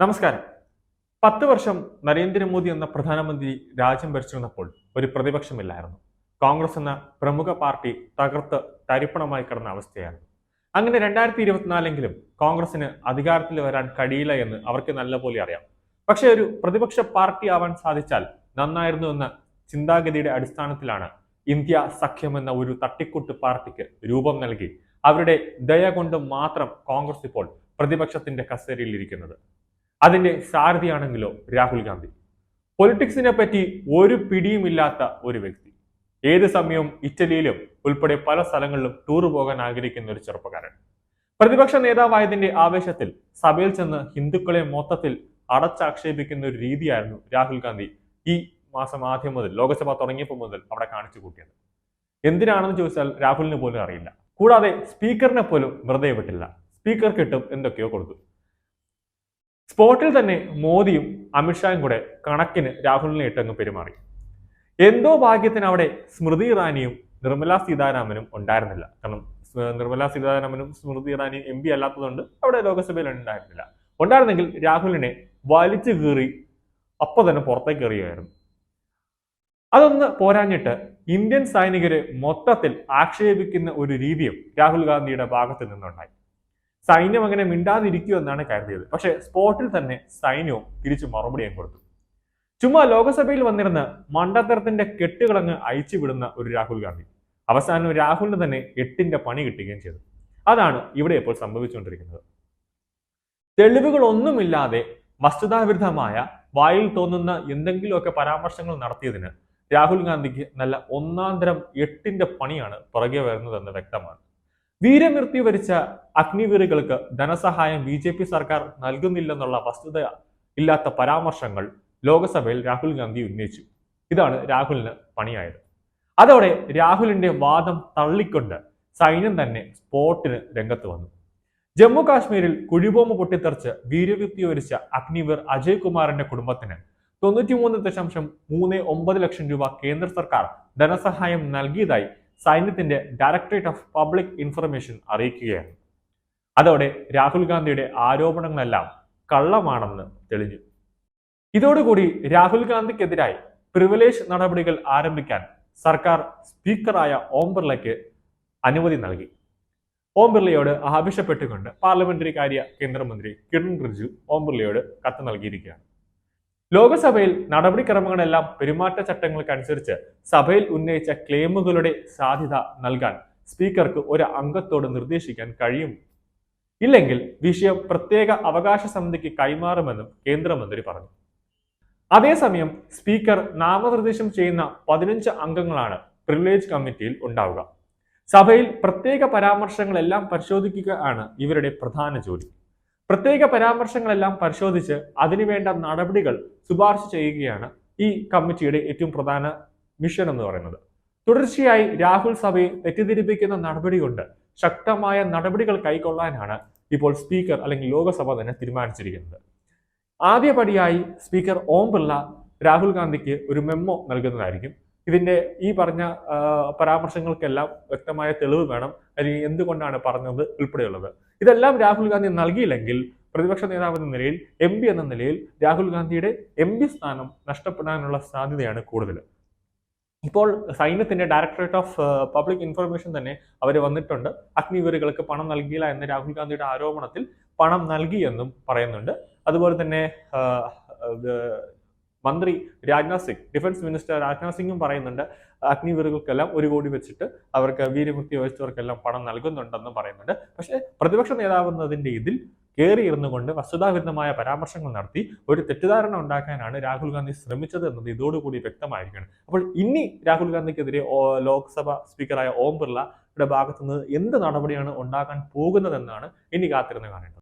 നമസ്കാരം. പത്ത് വർഷം നരേന്ദ്രമോദി എന്ന പ്രധാനമന്ത്രി രാജ്യം ഭരിച്ചിരുന്നപ്പോൾ ഒരു പ്രതിപക്ഷമില്ലായിരുന്നു. കോൺഗ്രസ് എന്ന പ്രമുഖ പാർട്ടി തകർത്ത് തരിപ്പണമായി കിടന്ന അവസ്ഥയായിരുന്നു. അങ്ങനെ രണ്ടായിരത്തി ഇരുപത്തിനാലെങ്കിലും കോൺഗ്രസിന് അധികാരത്തിൽ വരാൻ കഴിയില്ല എന്ന് അവർക്ക് നല്ലപോലെ അറിയാം. പക്ഷേ ഒരു പ്രതിപക്ഷ പാർട്ടി ആവാൻ സാധിച്ചാൽ നന്നായിരുന്നു എന്ന ചിന്താഗതിയുടെ അടിസ്ഥാനത്തിലാണ് ഇന്ത്യ സഖ്യം എന്ന ഒരു തട്ടിക്കൂട്ട് പാർട്ടിക്ക് രൂപം നൽകി അവരുടെ ദയ കൊണ്ട് മാത്രം കോൺഗ്രസ് ഇപ്പോൾ പ്രതിപക്ഷത്തിന്റെ കസേരയിൽ ഇരിക്കുന്നത്. അതിന്റെ സാരഥിയാണെങ്കിലോ രാഹുൽ ഗാന്ധി. പൊളിറ്റിക്സിനെ പറ്റി ഒരു പിടിയുമില്ലാത്ത ഒരു വ്യക്തി. ഏത് സമയവും ഇറ്റലിയിലും ഉൾപ്പെടെ പല സ്ഥലങ്ങളിലും ടൂർ പോകാൻ ആഗ്രഹിക്കുന്ന ഒരു ചെറുപ്പക്കാരൻ. പ്രതിപക്ഷ നേതാവായതിന്റെ ആവേശത്തിൽ സഭയിൽ ചെന്ന് ഹിന്ദുക്കളെ മൊത്തത്തിൽ അടച്ചാക്ഷേപിക്കുന്ന ഒരു രീതിയായിരുന്നു രാഹുൽ ഗാന്ധി ഈ മാസം ആദ്യം മുതൽ ലോക്സഭ തുടങ്ങിയപ്പോൾ മുതൽ അവിടെ കാണിച്ചു കൂട്ടിയത്. എന്തിനാണെന്ന് ചോദിച്ചാൽ രാഹുലിന് പോലും അറിയില്ല. കൂടാതെ സ്പീക്കറിനെ പോലും വെറുതെ വിട്ടില്ല. സ്പീക്കർ കിട്ടും എന്തൊക്കെയോ കൊടുത്തു. സ്പോട്ടിൽ തന്നെ മോദിയും അമിത്ഷായും കൂടെ കണക്കിന് രാഹുലിനെ ഇട്ടങ്ങ് പെരുമാറി. എന്തോ ഭാഗ്യത്തിന് അവിടെ സ്മൃതി ഇറാനിയും നിർമ്മല സീതാരാമനും ഉണ്ടായിരുന്നില്ല. കാരണം നിർമ്മല സീതാരാമനും സ്മൃതി ഇറാനിയും എം പി അല്ലാത്തതുകൊണ്ട് അവിടെ ലോക്സഭയിൽ ഉണ്ടായിരുന്നില്ല. ഉണ്ടായിരുന്നെങ്കിൽ രാഹുലിനെ വലിച്ചു കീറി അപ്പൊ തന്നെ പുറത്തേക്ക് എറിയുമായിരുന്നു. അതൊന്ന് പോരാഞ്ഞിട്ട് ഇന്ത്യൻ സൈനികരെ മൊത്തത്തിൽ ആക്ഷേപിക്കുന്ന ഒരു രീതിയും രാഹുൽ ഗാന്ധിയുടെ ഭാഗത്ത് നിന്നുണ്ടായി. സൈന്യം അങ്ങനെ മിണ്ടാതിരിക്കൂ എന്നാണ് കരുതിയത്. പക്ഷേ സ്പോട്ടിൽ തന്നെ സൈന്യവും തിരിച്ചു മറുപടിയും കൊടുത്തു. ചുമ്മാ ലോകസഭയിൽ വന്നിരുന്ന് മണ്ടത്തരത്തിന്റെ കെട്ടുകളങ്ങ് അയച്ചു വിടുന്ന ഒരു രാഹുൽ ഗാന്ധി. അവസാനം രാഹുലിന് തന്നെ എട്ടിന്റെ പണി കിട്ടുകയും ചെയ്തു. അതാണ് ഇവിടെ ഇപ്പോൾ സംഭവിച്ചുകൊണ്ടിരിക്കുന്നത്. തെളിവുകളൊന്നുമില്ലാതെ വസ്തുതാവിരുദ്ധമായ വായിൽ തോന്നുന്ന എന്തെങ്കിലുമൊക്കെ പരാമർശങ്ങൾ നടത്തിയതിന് രാഹുൽ ഗാന്ധിക്ക് നല്ല ഒന്നാന്തരം എട്ടിന്റെ പണിയാണ് പുറകെ വരുന്നതെന്ന് വ്യക്തമാണ്. വീരമൃത്യു വരിച്ച അഗ്നിവീറുകൾക്ക് ധനസഹായം ബി ജെ പി സർക്കാർ നൽകുന്നില്ലെന്നുള്ള വസ്തുത ഇല്ലാത്ത പരാമർശങ്ങൾ ലോകസഭയിൽ രാഹുൽ ഗാന്ധി ഉന്നയിച്ചു. ഇതാണ് രാഹുലിന് പണിയായത്. അതോടെ രാഹുലിന്റെ വാദം തള്ളിക്കൊണ്ട് സൈന്യം തന്നെ സ്പോട്ടിന് രംഗത്ത് വന്നു. ജമ്മു കാശ്മീരിൽ കുഴിബോംബ് പൊട്ടിത്തെറിച്ച് വീരവ്യക്തി വരിച്ച അഗ്നിവീർ അജയ് കുമാറിന്റെ കുടുംബത്തിന് തൊണ്ണൂറ്റിമൂന്ന് ദശാംശം മൂന്ന് ഒമ്പത് ലക്ഷം രൂപ കേന്ദ്ര സർക്കാർ ധനസഹായം നൽകിയതായി സൈന്യത്തിന്റെ ഡയറക്ടറേറ്റ് ഓഫ് പബ്ലിക് ഇൻഫർമേഷൻ അറിയിക്കുകയാണ്. അതോടെ രാഹുൽ ഗാന്ധിയുടെ ആരോപണങ്ങളെല്ലാം കള്ളമാണെന്ന് തെളിഞ്ഞു. ഇതോടുകൂടി രാഹുൽ ഗാന്ധിക്കെതിരായി പ്രിവിലേജ് നടപടികൾ ആരംഭിക്കാൻ സർക്കാർ സ്പീക്കറായ ഓം ബിർളയ്ക്ക് അനുമതി നൽകി. ഓം ബിർളയോട് ആവശ്യപ്പെട്ടുകൊണ്ട് പാർലമെന്ററി കാര്യ കേന്ദ്രമന്ത്രി കിരൺ റിജിജു ഓം ബിർളയോട് കത്ത് നൽകിയിരിക്കുകയാണ്. ലോകസഭയിൽ നടപടിക്രമങ്ങളെല്ലാം പെരുമാറ്റച്ചട്ടങ്ങൾക്കനുസരിച്ച് സഭയിൽ ഉന്നയിച്ച ക്ലെയിമുകളുടെ സാധ്യത നൽകാൻ സ്പീക്കർക്ക് ഒരു അംഗത്തോട് നിർദ്ദേശിക്കാൻ കഴിയും. ഇല്ലെങ്കിൽ വിഷയം പ്രത്യേക അവകാശ സമിതിക്ക് കൈമാറുമെന്നും കേന്ദ്രമന്ത്രി പറഞ്ഞു. അതേസമയം സ്പീക്കർ നാമനിർദ്ദേശം ചെയ്യുന്ന പതിനഞ്ച് അംഗങ്ങളാണ് പ്രിവിലേജ് കമ്മിറ്റിയിൽ ഉണ്ടാവുക. സഭയിൽ പ്രത്യേക പരാമർശങ്ങളെല്ലാം പരിശോധിക്കുകയാണ് ഇവരുടെ പ്രധാന ജോലി. പ്രത്യേക പരാമർശങ്ങളെല്ലാം പരിശോധിച്ച് അതിനുവേണ്ട നടപടികൾ ശുപാർശ ചെയ്യുകയാണ് ഈ കമ്മിറ്റിയുടെ ഏറ്റവും പ്രധാന മിഷൻ എന്ന് പറയുന്നത്. തുടർച്ചയായി രാഹുൽ സഭയെ തെറ്റിദ്ധരിപ്പിക്കുന്ന നടപടി കൊണ്ട് ശക്തമായ നടപടികൾ കൈക്കൊള്ളാനാണ് ഇപ്പോൾ സ്പീക്കർ അല്ലെങ്കിൽ ലോകസഭ തന്നെ തീരുമാനിച്ചിരിക്കുന്നത്. ആദ്യപടിയായി സ്പീക്കർ ഓം ബിർള രാഹുൽ ഗാന്ധിക്ക് ഒരു മെമ്മോ നൽകുന്നതായിരിക്കും. ഇതിന്റെ ഈ പറഞ്ഞ പരാമർശങ്ങൾക്കെല്ലാം വ്യക്തമായ തെളിവ് വേണം. അല്ലെങ്കിൽ എന്തുകൊണ്ടാണ് പറഞ്ഞത് ഉൾപ്പെടെയുള്ളത്? ഇതെല്ലാം രാഹുൽ ഗാന്ധി നൽകിയില്ലെങ്കിൽ പ്രതിപക്ഷ നേതാവ് എന്ന നിലയിൽ എം പി എന്ന നിലയിൽ രാഹുൽ ഗാന്ധിയുടെ എം പി സ്ഥാനം നഷ്ടപ്പെടാനുള്ള സാധ്യതയാണ് കൂടുതൽ. ഇപ്പോൾ സൈന്യത്തിന്റെ ഡയറക്ടറേറ്റ് ഓഫ് പബ്ലിക് ഇൻഫർമേഷൻ തന്നെ അവർ വന്നിട്ടുണ്ട്. അഗ്നിവീറുകൾക്ക് പണം നൽകിയില്ല എന്ന രാഹുൽ ഗാന്ധിയുടെ ആരോപണത്തിൽ പണം നൽകിയെന്നും പറയുന്നുണ്ട്. അതുപോലെ തന്നെ മന്ത്രി രാജ്നാഥ് സിംഗ് ഡിഫൻസ് മിനിസ്റ്റർ രാജ്നാഥ് സിംഗും പറയുന്നുണ്ട് അഗ്നിവീറുകൾക്കെല്ലാം ഒരു കോടി വെച്ചിട്ട് അവർക്ക് വീരമുക്തി വഹിച്ചവർക്കെല്ലാം പണം നൽകുന്നുണ്ടെന്ന് പറയുന്നുണ്ട്. പക്ഷേ പ്രതിപക്ഷ നേതാവെന്നതിന്റെ ഇതിൽ കയറി ഇരുന്നുകൊണ്ട് വസ്തുതാവിരുദ്ധമായ പരാമർശങ്ങൾ നടത്തി ഒരു തെറ്റിദ്ധാരണ ഉണ്ടാക്കാനാണ് രാഹുൽ ഗാന്ധി ശ്രമിച്ചത് എന്നത് ഇതോടുകൂടി വ്യക്തമായിരിക്കണം അപ്പോൾ ഇനി രാഹുൽ ഗാന്ധിക്കെതിരെ ലോക്സഭ സ്പീക്കറായ ഓം ബിർളയുടെ ഭാഗത്തുനിന്ന് എന്ത് നടപടിയാണ് ഉണ്ടാക്കാൻ പോകുന്നതെന്നാണ് ഇനി കാത്തിരുന്ന് കാണേണ്ടത്.